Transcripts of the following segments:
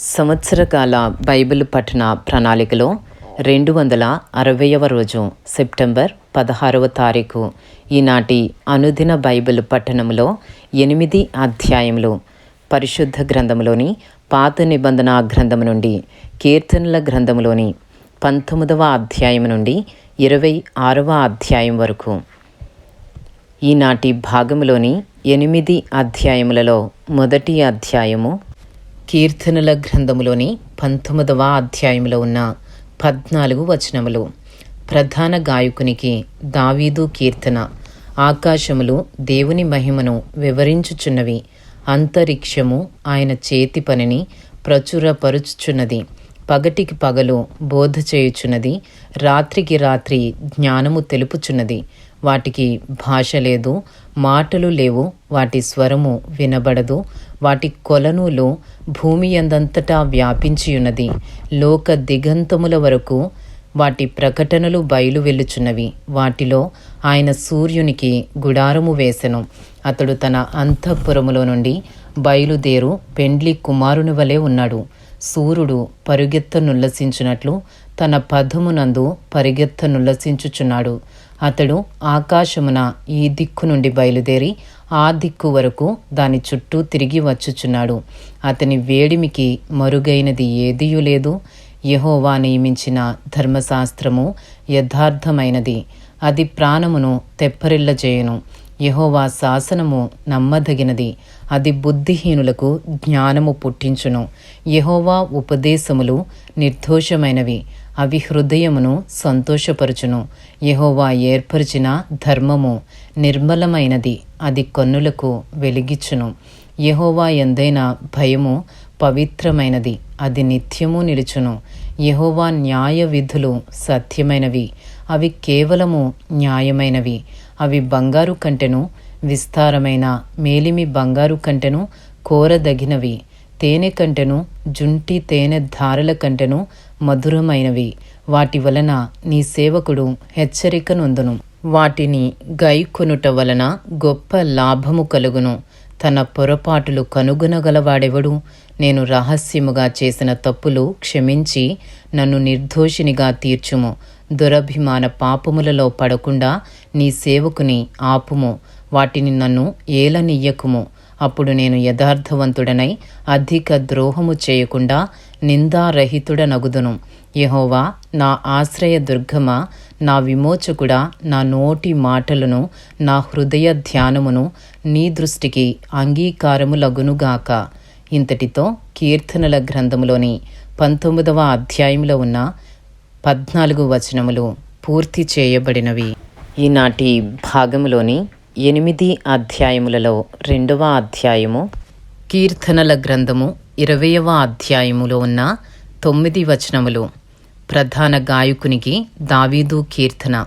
సంవత్సరకాల Bible పఠన ప్రణాళికలో రెండు వందల అరవైవ రోజు సెప్టెంబర్ పదహారవ తారీఖు ఈనాటి అనుదిన బైబిల్ పఠనంలో ఎనిమిది అధ్యాయములు పరిశుద్ధ గ్రంథంలోని పాత నిబంధన గ్రంథము నుండి కీర్తనల గ్రంథంలోని పంతొమ్మిదవ అధ్యాయం నుండి ఇరవై ఆరవ అధ్యాయం వరకు. ఈనాటి భాగంలోని ఎనిమిది అధ్యాయములలో మొదటి అధ్యాయము కీర్తనల గ్రంథములోని పంతొమ్మిదవ అధ్యాయంలో ఉన్న పద్నాలుగు వచనములు. ప్రధాన గాయకునికి దావీదు కీర్తన. ఆకాశములు దేవుని మహిమను వివరించుచున్నవి. అంతరిక్షము ఆయన చేతి పనిని ప్రచురపరుచుచున్నది. పగటికి పగలు బోధ చేయుచున్నది. రాత్రికి రాత్రి జ్ఞానము తెలుపుచున్నది. వాటికి భాష లేదు మాటలు లేవు వాటి స్వరము వినబడదు వాటి కొలనులో భూమి అందంతటా వ్యాపించియున్నది. లోక దిగంతముల వరకు వాటి ప్రకటనలు బయలు వెళ్ళుచున్నవి. వాటిలో ఆయన సూర్యునికి గుడారము వేసెను. అతడు తన అంతఃపురములో నుండి బయలుదేరు పెండ్లి కుమారుని వలె ఉన్నాడు. సూర్యుడు పరుగెత్తనుల్లసించున్నట్లు తన పదమునందు పరిగెత్తనుల్లసించుచున్నాడు అతడు ఆకాశమున ఈ దిక్కు నుండి బయలుదేరి ఆ దిక్కు వరకు దాని చుట్టూ తిరిగి వచ్చుచున్నాడు. అతని వేడిమికి మరుగైనది ఏదియూ లేదు. యహోవా నియమించిన ధర్మశాస్త్రము యథార్థమైనది. అది ప్రాణమును తెప్పరిల్లజేయును. యహోవా శాసనము నమ్మదగినది. అది బుద్ధిహీనులకు జ్ఞానము పుట్టించును. యహోవా ఉపదేశములు నిర్దోషమైనవి. అవి హృదయమును సంతోషపరుచును. యహోవా ఏర్పరిచిన ధర్మము నిర్మలమైనది అది కన్నులకు వెలిగిచ్చును. యహోవా ఎందైన భయము పవిత్రమైనది అది నిత్యము నిలుచును. యహోవా న్యాయ విధులు సత్యమైనవి అవి కేవలము న్యాయమైనవి. అవి బంగారు కంటెను విస్తారమైన మేలిమి బంగారు కంటెను కోరదగినవి. తేనె కంటెను జుంటి తేనె ధారల కంటెను మధురమైనవి. వాటి వలన నీ సేవకుడు హెచ్చరిక నొందును. వాటిని గైకొనుట వలన గొప్ప లాభము కలుగును. తన పొరపాటులు కనుగొనగలవాడెవడు? నేను రహస్యముగా చేసిన తప్పులు క్షమించి నన్ను నిర్దోషినిగా తీర్చుము. దురభిమాన పాపములలో పడకుండా నీ సేవకుని ఆపుము. వాటిని నన్ను ఏలనియ్యకుము అప్పుడు నేను యథార్థవంతుడనై అధిక ద్రోహము చేయకుండా నిందారహితుడనగుదును. యహోవా నా ఆశ్రయ దుర్గమ నా విమోచకుడా నా నోటి మాటలను నా హృదయ ధ్యానమును నీ దృష్టికి అంగీకారములగునుగాక. ఇంతటితో కీర్తనల గ్రంథములోని పంతొమ్మిదవ అధ్యాయంలో ఉన్న పద్నాలుగు వచనములు పూర్తి చేయబడినవి. ఈనాటి భాగములోని ఎనిమిది అధ్యాయములలో రెండవ అధ్యాయము కీర్తనల గ్రంథము ఇరవయవ అధ్యాయములో ఉన్న తొమ్మిది వచనములు. ప్రధాన గాయకునికి దావీదు కీర్తన.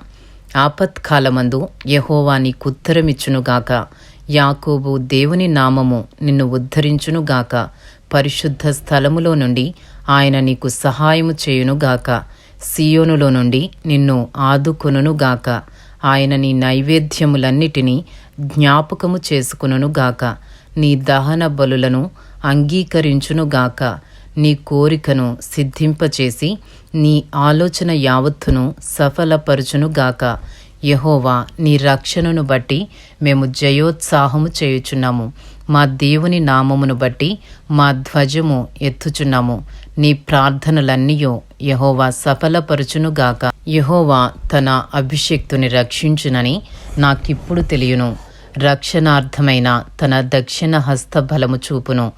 ఆపత్కాలమందు యహోవాని కుత్తరమిచ్చునుగాక యాకోబు దేవుని నామము నిన్ను ఉద్ధరించునుగాక. పరిశుద్ధ స్థలములో నుండి ఆయన నీకు సహాయము చేయునుగాక. సియోనులో నుండి నిన్ను ఆదుకొనునుగాక. ఆయన నీ నైవేద్యములన్నిటినీ జ్ఞాపకము చేసుకునుగాక నీ దహన బలులను అంగీకరించునుగాక. నీ కోరికను సిద్ధింపచేసి నీ ఆలోచన యావత్తును సఫలపరచునుగాక. యహోవా నీ రక్షణను బట్టి మేము జయోత్సాహము చేయుచున్నాము. మా దేవుని నామమును బట్టి మా ధ్వజము ఎత్తుచున్నాము. నీ ప్రార్థనలన్నీయో యహోవా సఫలపరచునుగాక. యహోవా తన అభిషక్తుని రక్షించునని నాకిప్పుడు తెలియను. రక్షణార్థమైన తన దక్షిణ హస్త బలము చూపును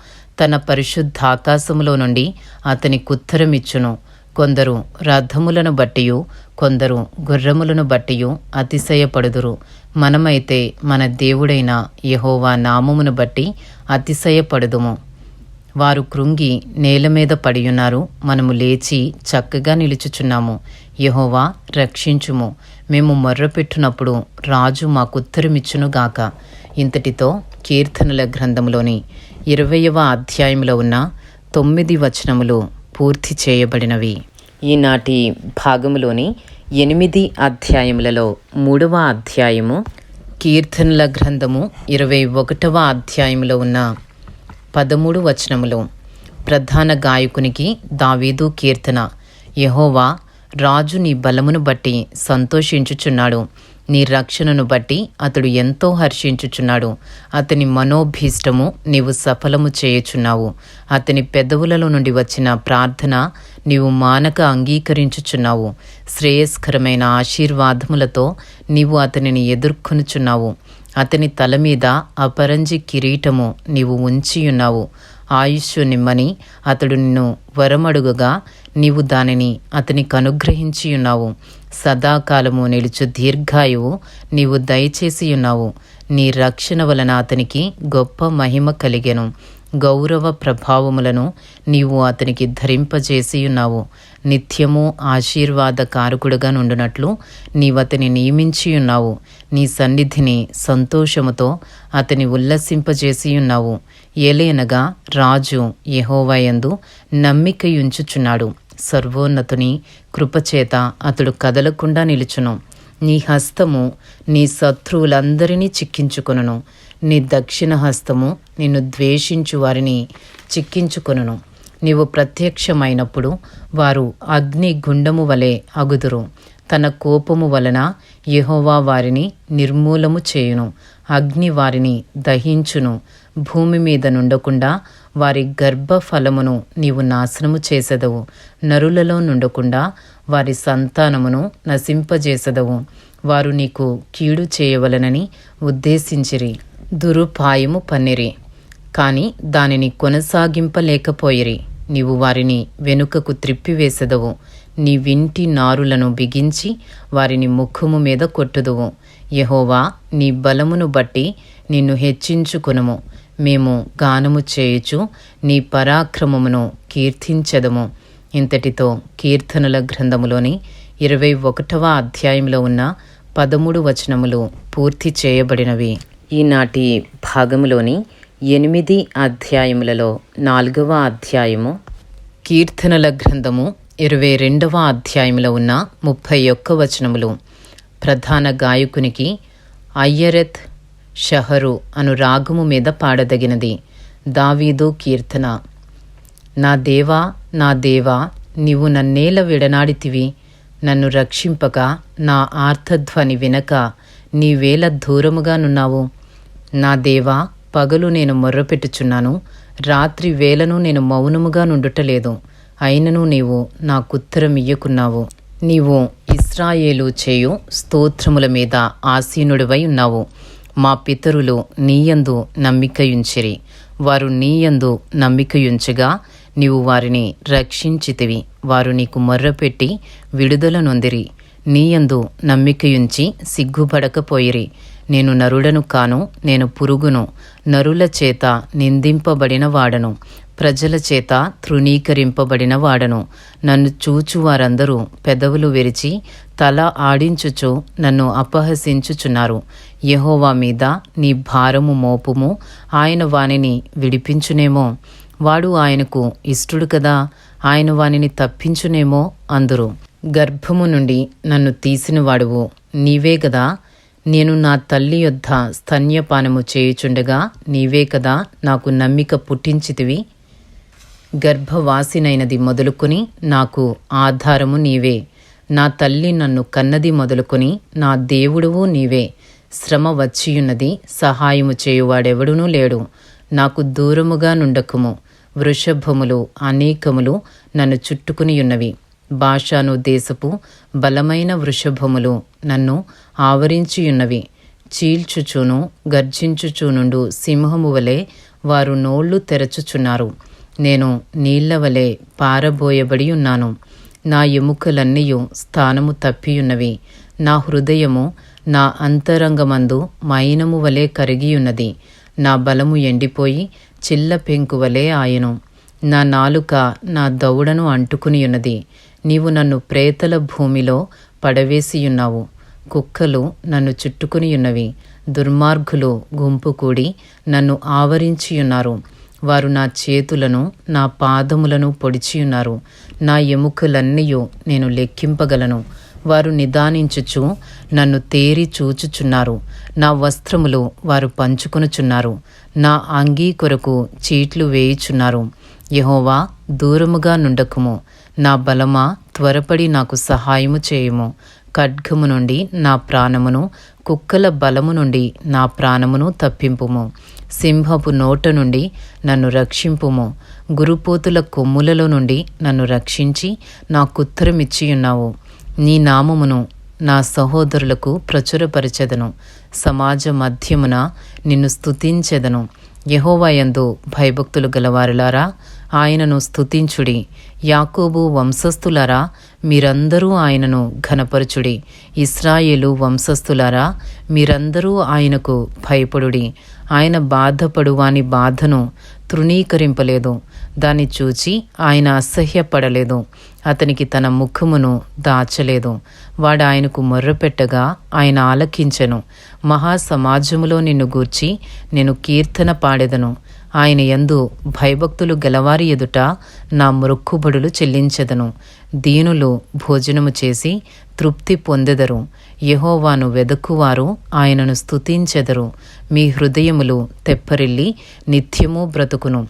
తన పరిశుద్ధాకాశములో నుండి అతని కుత్తరమిచ్చును కొందరు రథములను బట్టియు కొందరు గుర్రములను బట్టియు అతిశయపడుదురు. మనమైతే మన దేవుడైన యహోవా నామమును బట్టి అతిశయపడుదుము. వారు కృంగి నేల మీద పడియున్నారు మనము లేచి చక్కగా నిలుచుచున్నాము. యహోవా రక్షించుము. మేము మొర్రపెట్టునప్పుడు రాజు మాకుత్తరమిచ్చునుగాక ఇంతటితో కీర్తనల గ్రంథంలోని ఇరవయవ అధ్యాయంలో ఉన్న తొమ్మిది వచనములు పూర్తి చేయబడినవి. ఈనాటి భాగములోని ఎనిమిది అధ్యాయములలో మూడవ అధ్యాయము కీర్తనల గ్రంథము ఇరవై ఒకటవ అధ్యాయంలో ఉన్న పదమూడు వచనములు. ప్రధాన గాయకునికి దావీదు కీర్తన. యహోవా రాజు నీ బలమును బట్టి సంతోషించుచున్నాడు. నీ రక్షణను బట్టి అతడు ఎంతో హర్షించుచున్నాడు. అతని మనోభీష్టము నీవు సఫలము చేయుచున్నావు. అతని పెదవులలో నుండి వచ్చిన ప్రార్థన నీవు మానక అంగీకరించుచున్నావు. శ్రేయస్కరమైన ఆశీర్వాదములతో నీవు అతనిని ఎదుర్కొనుచున్నావు. అతని తల మీద అపరంజి కిరీటము నీవు ఉంచియున్నావు. ఆయుష్ నిమ్మని అతడు నిన్ను వరమడుగగా నీవు దానిని అతనికి అనుగ్రహించియున్నావు సదాకాలము నిలుచు దీర్ఘాయువు నీవు దయచేసియున్నావు నీ రక్షణ వలన అతనికి గొప్ప మహిమ కలిగెను. గౌరవ ప్రభావములను నీవు అతనికి ధరింపజేసియున్నావు నిత్యము ఆశీర్వాద కారకుడుగా నుండునట్లు నీవతని నియమించి ఉన్నావు. నీ సన్నిధిని సంతోషముతో అతని ఉల్లసింపజేసియున్నావు ఏలేనగా రాజు యహోవయందు నమ్మికయుంచుచున్నాడు. సర్వోన్నతుని కృపచేత అతడు కదలకుండా నిలుచును. నీ హస్తము నీ శత్రువులందరినీ చిక్కించుకొనును. నీ దక్షిణ హస్తము నిన్ను ద్వేషించు వారిని చిక్కించుకొనును. నీవు ప్రత్యక్షమైనప్పుడు వారు అగ్ని గుండము వలె అగుదురు. తన కోపము వలన యహోవా వారిని నిర్మూలము చేయును. అగ్ని వారిని దహించును. భూమి మీద నుండకుండా వారి గర్భఫలమును నీవు నాశనము చేసెదవు. నరులలో నుండకుండా వారి సంతానమును నశింపజేసెదవు. వారు నీకు కీడు చేయవలనని ఉద్దేశించిరి. దురుపాయము పన్నిరి. కాని దానిని కొనసాగింపలేకపోయిరి. నీవు వారిని వెనుకకు త్రిప్పివేసెదవు. నీ వింటి నారులను బిగించి వారిని ముఖము మీద కొట్టుదువు. యహోవా నీ బలమును బట్టి నిన్ను హెచ్చించుకునుము. మేము గానము చేయుచు నీ పరాక్రమమును కీర్తించదము. ఇంతటితో కీర్తనల గ్రంథములోని ఇరవై ఒకటవ అధ్యాయంలో ఉన్న పదమూడు వచనములు పూర్తి చేయబడినవి. ఈనాటి భాగములోని ఎనిమిది అధ్యాయములలో నాలుగవ అధ్యాయము కీర్తనల గ్రంథము ఇరవై రెండవ అధ్యాయంలో ఉన్న ముప్పై ఒక్క వచనములు. ప్రధాన గాయకునికి అయ్యరెత్ షహరు అను రాగము మీద పాడదగినది. దావీదు కీర్తన. నా దేవా నా దేవా నీవు నన్నేల విడనాడితివి. నన్ను రక్షింపక నా ఆర్తధ్వని వినక నీవేల దూరముగానున్నావు నా దేవా పగలు నేను మొర్రపెట్టుచున్నాను. రాత్రి వేలను నేను మౌనముగా నుండుటలేదు. అయినను నీవు నాకుత్తరమియ్యకున్నావు. నీవు ఇస్రాయేలు చేయు స్తోత్రముల మీద ఆసీనుడివై ఉన్నావు. మా పితరులు నీయందు నమ్మికయుంచిరి. వారు నీయందు నమ్మికయుంచగా నీవు వారిని రక్షించితివి. వారు నీకు మొర్రపెట్టి విడుదల నొందిరి. నీయందు నమ్మికయుంచి సిగ్గుపడకపోయిరి. నేను నరుడను కాను నేను పురుగును. నరుల చేత నిందింపబడిన వాడను ప్రజల చేత తృణీకరింపబడిన వాడను. నన్ను చూచు వారందరూ పెదవులు విరిచి తల ఆడించుచు నన్ను అపహసించుచున్నారు. యహోవా మీద నీ భారము మోపుము. ఆయన వానిని విడిపించునేమో. వాడు ఆయనకు ఇష్టుడు కదా. ఆయన వానిని తప్పించునేమో అందురు. గర్భము నుండి నన్ను తీసిన వాడువు నీవే కదా. నేను నా తల్లి యొద్ద స్తన్యపానము చేయుచుండగా నీవే కదా. నాకు నమ్మిక పుట్టించితివి. గర్భవాసినైనది మొదలుకొని నాకు ఆధారము నీవే. నా తల్లి నన్ను కన్నది మొదలుకొని నా దేవుడువు నీవే. శ్రమ వచ్చియున్నది సహాయము చేయువాడెవడునూ లేడు. నాకు దూరముగా నుండకుము. వృషభములు అనేకములు నన్ను చుట్టుకునియున్నవి. భాషాను దేశపు బలమైన వృషభములు నన్ను ఆవరించియున్నవి. చీల్చుచును గర్జించుచునుండు సింహము వలె వారు నోళ్ళు తెరచుచున్నారు. నేను నీళ్ళవలే పారబోయబడి ఉన్నాను. నా ఎముకలన్నీయు స్థానము తప్పియున్నవి. నా హృదయము నా అంతరంగమందు మైనము వలె కరిగియున్నది. నా బలము ఎండిపోయి చిల్ల పెంకు వలె ఆయను. నా నాలుక నా దౌడను అంటుకునియున్నది. నీవు నన్ను ప్రేతల భూమిలో పడవేసియున్నావు. కుక్కలు నన్ను చుట్టుకునియున్నవి. దుర్మార్గులు గుంపు కూడి నన్ను ఆవరించియున్నారు. వారు నా చేతులను నా పాదములను పొడిచియున్నారు. నా ఎముకలన్నీయో నేను లెక్కింపగలను. వారు నిదానించుచు నన్ను తేరి చూచుచున్నారు. నా వస్త్రములు వారు పంచుకొనుచున్నారు. నా అంగీ కొరకు చీట్లు వేయుచున్నారు. యహోవా దూరముగా నుండకుము. నా బలమా త్వరపడి నాకు సహాయము చేయుము. ఖడ్గము నుండి నా ప్రాణమును కుక్కల బలము నుండి నా ప్రాణమును తప్పింపుము. సింహపు నోట నుండి నన్ను రక్షింపుము. గురుపోతుల కొమ్ములలో నుండి నన్ను రక్షించి నాకుత్తరమిచ్చియున్నావు నీ నామమును నా సహోదరులకు ప్రచురపరచెదను. సమాజ మధ్యమున నిన్ను స్థుతించెదను యహోవాయందు భయభక్తులు గలవారులారా ఆయనను స్తుతించుడి. యాకోబు వంశస్థులారా మీరందరూ ఆయనను ఘనపరచుడి. ఇస్రాయేలు వంశస్థులారా మీరందరూ ఆయనకు భయపడుడి. ఆయన బాధపడువాని బాధను తృణీకరింపలేదు. దాన్ని చూచి ఆయన అసహ్యపడలేదు. అతనికి తన ముఖమును దాచలేదు. వాడు ఆయనకు మొర్రపెట్టగా ఆయన ఆలకించెను. మహాసమాజములో నిన్ను గూర్చి నేను కీర్తన పాడెదను. ఆయన యందు భయభక్తులు గలవారి ఎదుట నా మృక్కుబడులు చెల్లించెదను. దీనులు భోజనము చేసి తృప్తి పొందెదరు. యహోవాను వెదక్కువారు ఆయనను స్తుతించెదరు. మీ హృదయములు తెప్పరిల్లి నిత్యము బ్రతుకును.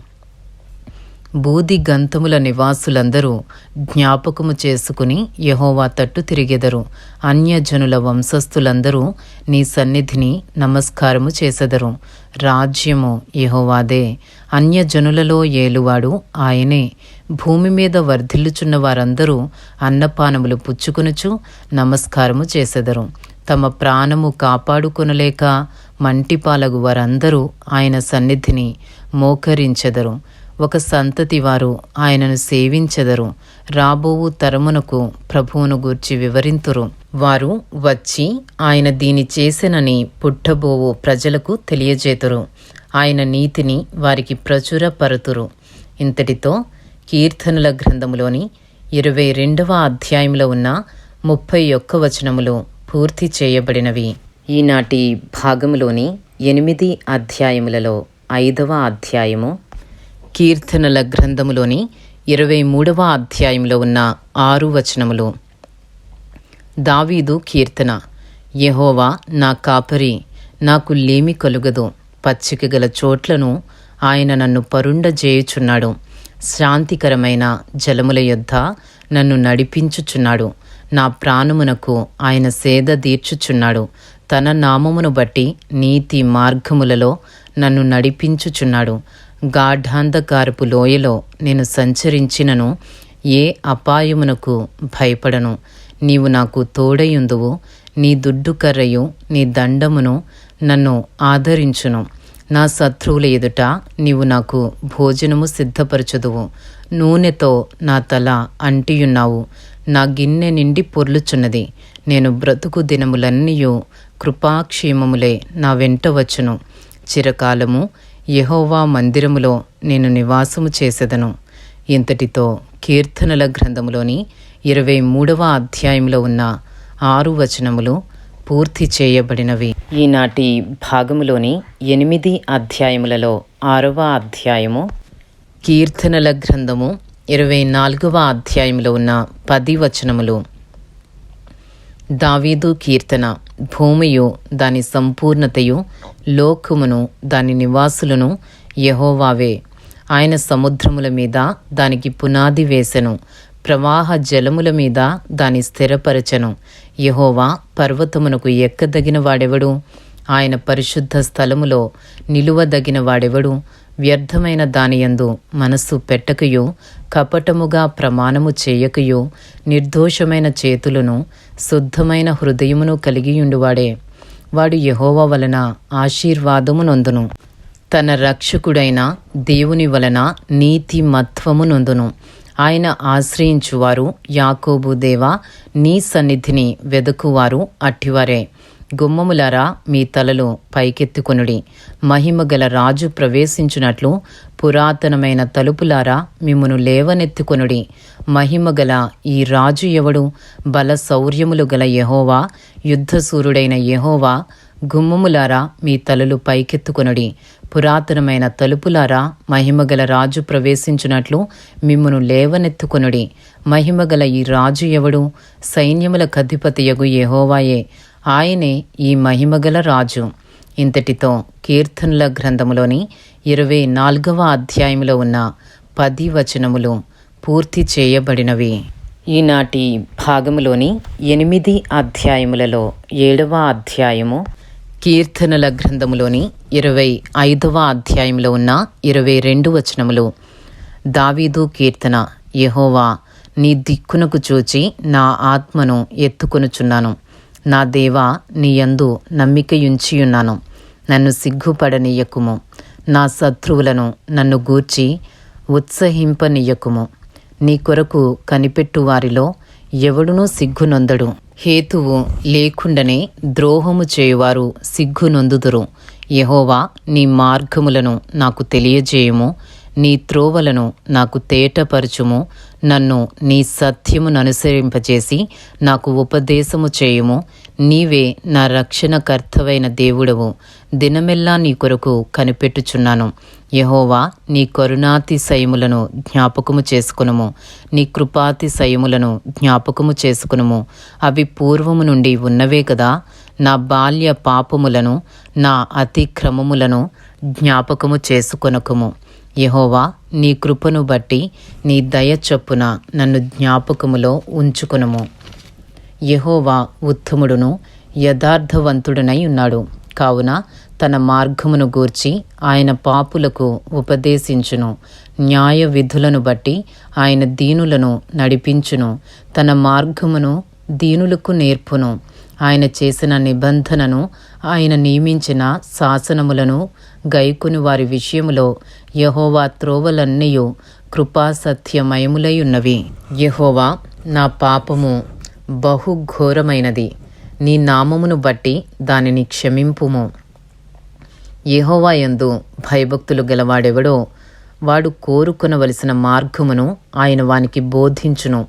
బూది గంతముల నివాసులందరూ జ్ఞాపకము చేసుకుని యహోవా తట్టు తిరిగెదరు. అన్యజనుల వంశస్థులందరూ నీ సన్నిధిని నమస్కారము చేసెదరు. రాజ్యము యహోవాదే. అన్యజనులలో ఏలువాడు ఆయనే. భూమి మీద వర్ధిల్లుచున్న వారందరూ అన్నపానములు పుచ్చుకొనుచు నమస్కారము చేసెదరు. తమ ప్రాణము కాపాడుకొనలేక మంటిపాలగు వారందరూ ఆయన సన్నిధిని మోకరించెదరు. ఒక సంతతి వారు ఆయనను సేవించెదరు. రాబోవు తరమునకు ప్రభువును గూర్చి వివరింతురు. వారు వచ్చి ఆయన దీని చేసెనని పుట్టబోవు ప్రజలకు తెలియజేతురు. ఆయన నీతిని వారికి ప్రచురపరుతురు. ఇంతటితో కీర్తనల గ్రంథములోని ఇరవై రెండవ అధ్యాయంలో ఉన్న ముప్పై ఒక్క వచనములు పూర్తి చేయబడినవి. ఈనాటి భాగములోని ఎనిమిది అధ్యాయములలో ఐదవ అధ్యాయము కీర్తనల గ్రంథములోని ఇరవై మూడవ అధ్యాయంలో ఉన్న ఆరు వచనములు. దావీదు కీర్తన యహోవా నా కాపరి నాకు లేమి కలుగదు. పచ్చిక గల చోట్లను ఆయన నన్ను పరుండజేయుచున్నాడు. శాంతికరమైన జలముల యొద్ద నన్ను నడిపించుచున్నాడు. నా ప్రాణమునకు ఆయన సేద తీర్చుచున్నాడు. తన నామమును బట్టి నీతి మార్గములలో నన్ను నడిపించుచున్నాడు. గాఢాంధకారపు లోయలో నేను సంచరించినను ఏ అపాయమునకు భయపడను. నీవు నాకు తోడయుందువు నీ దుడ్డు కర్రయు నీ దండమును నన్ను ఆదరించును. నా శత్రువుల ఎదుట నీవు నాకు భోజనము సిద్ధపరచుదువు. నూనెతో నా తల అంటియున్నావు. నా గిన్నె నిండి పొర్లుచున్నది. నేను బ్రతుకు దినములన్నీయు కృపాక్షేమములే నా వెంట వచ్చును. చిరకాలము యహోవా మందిరములో నేను నివాసము చేసెదను. ఇంతటితో కీర్తనల గ్రంథములోని ఇరవై మూడవ అధ్యాయంలో ఉన్న ఆరు వచనములు పూర్తి చేయబడినవి. ఈనాటి భాగములోని ఎనిమిది అధ్యాయములలో ఆరవ అధ్యాయము కీర్తనల గ్రంథము ఇరవై నాలుగవ అధ్యాయంలో ఉన్న పది వచనములు. దావీదు కీర్తన భూమియు దాని సంపూర్ణతయు లోకమును దాని నివాసులను యహోవావే. ఆయన సముద్రముల మీద దానికి పునాది వేసెను. ప్రవాహ జలముల మీద దాని స్థిరపరచెను. యహోవా పర్వతమునకు ఎక్కదగిన వాడెవడు? ఆయన పరిశుద్ధ స్థలములో నిలువదగిన వాడెవడు? వ్యర్థమైన దానియందు మనస్సు పెట్టకయో కపటముగా ప్రమాణము చేయకయో నిర్దోషమైన చేతులను శుద్ధమైన హృదయమును కలిగియుండువాడే వాడు యహోవా వలన ఆశీర్వాదము నొందును. తన రక్షకుడైన దేవుని వలన నీతి మత్వము నొందును. ఆయన ఆశ్రయించువారు యాకోబు దేవా నీ సన్నిధిని వెదకువారు అట్టివారే. గుమ్మములారా మీ తలలు పైకెత్తుకొనుడి. మహిమగల రాజు ప్రవేశించినట్లు పురాతనమైన తలుపులారా మిమ్మును లేవనెత్తుకొనుడి. మహిమగల ఈ రాజు ఎవడు? బల శౌర్యములు గల యహోవా యుద్ధసూరుడైన యహోవా గుమ్మములారా మీ తలలు పైకెత్తుకొనుడి. పురాతనమైన తలుపులారా మహిమగల రాజు ప్రవేశించినట్లు మిమ్మును లేవనెత్తుకొనుడి. మహిమగల ఈ రాజు ఎవడు? సైన్యముల కధిపతియగు యహోవాయే. ఆయనే ఈ మహిమగల రాజు. ఇంతటితో కీర్తనల గ్రంథములోని ఇరవై నాలుగవ అధ్యాయంలో ఉన్న పది వచనములు పూర్తి చేయబడినవి. ఈనాటి భాగములోని ఎనిమిది అధ్యాయములలో ఏడవ అధ్యాయము కీర్తనల గ్రంథములోని ఇరవై ఐదవ అధ్యాయంలో ఉన్న ఇరవై రెండు వచనములు. దావీదు కీర్తన యహోవా నీ దిక్కునకు చూచి నా ఆత్మను ఎత్తుకొనుచున్నాను. నా దేవా నీ యందు నమ్మికయుంచియున్నాను. నన్ను సిగ్గుపడనీయకుము. నా శత్రువులను నన్ను గూర్చి ఉత్సహింపనీయకుము. నీ కొరకు కనిపెట్టు వారిలో ఎవడునూ సిగ్గునొందడు. హేతువు లేకుండానే ద్రోహము చేయువారు సిగ్గునొందుదురు. యహోవా నీ మార్గములను నాకు తెలియజేయుము. నీ త్రోవలను నాకు తేటపరచుము. నన్ను నీ సత్యమును అనుసరింపజేసి నాకు ఉపదేశము చేయుము. నీవే నా రక్షణకర్తవైన దేవుడవు. దినమెల్లా నీ కొరకు కనిపెట్టుచున్నాను. యహోవా నీ కరుణాతిశయములను జ్ఞాపకము చేసుకునుము. నీ కృపాతిశయములను జ్ఞాపకము చేసుకునుము. అవి పూర్వము నుండి ఉన్నవే కదా. నా బాల్య పాపములను నా అతిక్రమములను జ్ఞాపకము చేసుకొనకుము. యహోవా నీ కృపను బట్టి నీ దయ చొప్పున నన్ను జ్ఞాపకములో ఉంచుకునుము. యహోవా ఉత్తముడును యథార్థవంతుడనై ఉన్నాడు. కావున తన మార్గమును గూర్చి ఆయన పాపులకు ఉపదేశించును. న్యాయ విధులను బట్టి ఆయన దీనులను నడిపించును. తన మార్గమును దీనులకు నేర్పును. ఆయన చేసిన నిబంధనను ఆయన నియమించిన శాసనములను గైకుని వారి విషయములో యహోవా త్రోవలన్నయు కృపాసత్యమయములైయున్నవి. ఉన్నవి యహోవా నా పాపము బహుఘోరమైనది. నీ నామమును బట్టి దానిని క్షమింపుము. యెహోవా యందు భయభక్తులు గలవాడెవడో వాడు కోరుకొనవలసిన మార్గమును ఆయన వానికి బోధించును.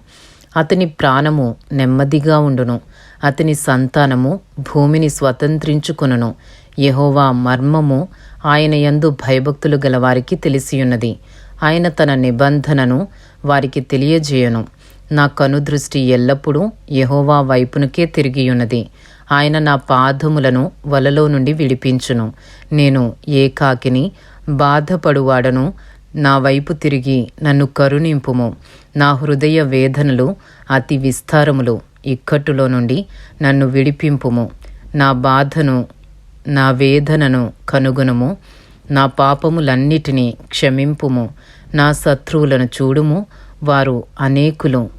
అతని ప్రాణము నెమ్మదిగా ఉండును. అతని సంతానము భూమిని స్వతంత్రించుకును యహోవా మర్మము ఆయన యందు భయభక్తులు గలవారికి తెలిసియున్నది. ఆయన తన నిబంధనను వారికి తెలియజేయను. నా కనుదృష్టి ఎల్లప్పుడూ యహోవా వైపునకే తిరిగియున్నది. ఆయన నా పాదములను వలలో నుండి విడిపించును. నేను ఏకాకిని బాధపడువాడను నా వైపు తిరిగి నన్ను కరుణింపుము. నా హృదయ వేదనలు అతి విస్తారములు. ఇక్కట్టులో నుండి నన్ను విడిపింపుము. నా బాధను నా వేదనను కనుగొనుము. నా పాపములన్నిటినీ క్షమింపుము. నా శత్రువులను చూడుము. వారు అనేకులు.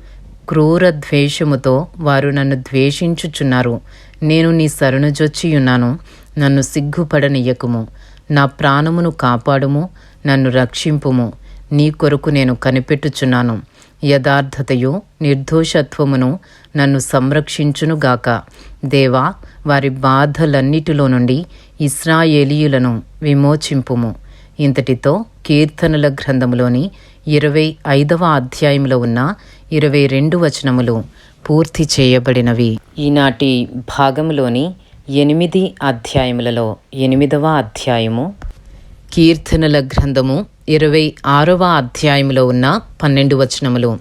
క్రూర ద్వేషముతో వారు నన్ను ద్వేషించుచున్నారు. నేను నీ శరణుజొచ్చియున్నాను నన్ను సిగ్గుపడనియ్యకుము. నా ప్రాణమును కాపాడుము. నన్ను రక్షింపుము. నీ కొరకు నేను కనిపెట్టుచున్నాను. యథార్థతయు నిర్దోషత్వమును నన్ను సంరక్షించునుగాక దేవా వారి బాధలన్నిటిలో నుండి ఇస్రాయేలీయులను విమోచింపుము. ఇంతటితో కీర్తనల గ్రంథములోని ఇరవై ఐదవ అధ్యాయంలో ఉన్న ఇరవై రెండు వచనములు పూర్తి చేయబడినవి. ఈనాటి భాగంలోని ఎనిమిది అధ్యాయములలో ఎనిమిదవ అధ్యాయము కీర్తనల గ్రంథము ఇరవై ఆరవ అధ్యాయంలో ఉన్న పన్నెండు వచనములు.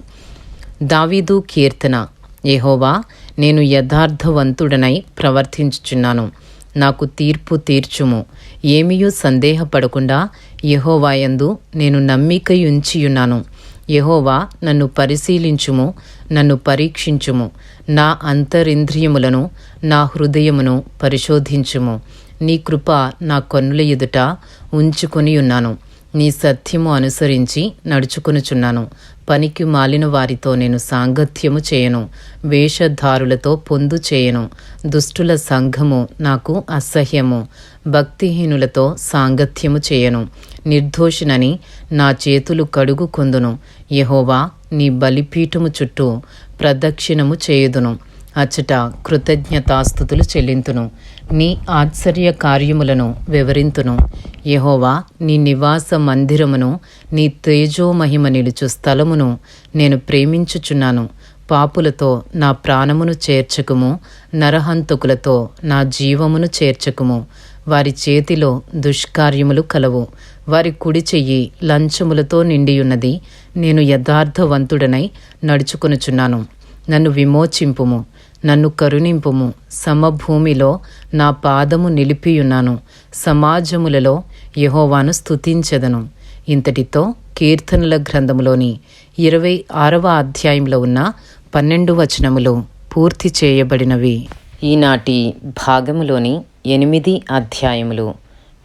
దావీదు కీర్తన యెహోవా నేను యథార్థవంతుడనై ప్రవర్తించుచున్నాను. నాకు తీర్పు తీర్చుము. ఏమీయూ సందేహపడకుండా యహోవాయందు నేను నమ్మికయుంచియున్నాను. యహోవా నన్ను పరిశీలించుము నన్ను పరీక్షించుము. నా అంతరింద్రియములను నా హృదయమును పరిశోధించుము. నీ కృప నా కన్నుల ఎదుట ఉంచుకొని ఉన్నాను నీ సత్యము అనుసరించి నడుచుకునుచున్నాను. పనికి మాలిన వారితో నేను సాంగత్యము చేయను. వేషధారులతో పొందు చేయను. దుష్టుల సంఘము నాకు అసహ్యము. భక్తిహీనులతో సాంగత్యము చేయను. నిర్దోషినని నా చేతులు కడుగు కొందును యహోవా నీ బలిపీఠము చుట్టూ ప్రదక్షిణము చేయుదును. అచ్చట కృతజ్ఞతాస్థుతులు చెల్లింతును. నీ ఆశ్చర్య కార్యములను వివరింతును. యహోవా నీ నివాస మందిరమును నీ తేజోమహిమ నిలుచు స్థలమును నేను ప్రేమించుచున్నాను. పాపులతో నా ప్రాణమును చేర్చకుము నరహంతకులతో నా జీవమును చేర్చకుము. వారి చేతిలో దుష్కార్యములు కలవు. వారి కుడి చెయ్యి లంచములతో నిండియున్నది. నేను యథార్థవంతుడనై నడుచుకొనుచున్నాను. నన్ను విమోచింపుము. నన్ను కరుణింపుము. సమభూమిలో నా పాదము నిలిపియున్నాను. సమాజములలో యహోవాను స్థుతించెదను ఇంతటితో కీర్తనల గ్రంథములోని ఇరవై ఆరవ అధ్యాయంలో ఉన్న పన్నెండు వచనములు పూర్తి చేయబడినవి. ఈనాటి భాగములోని ఎనిమిది అధ్యాయములు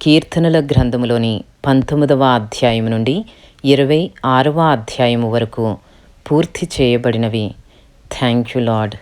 కీర్తనల గ్రంథములోని పంతొమ్మిదవ అధ్యాయం నుండి ఇరవై ఆరవ అధ్యాయము వరకు పూర్తి చేయబడినవి. Thank you lord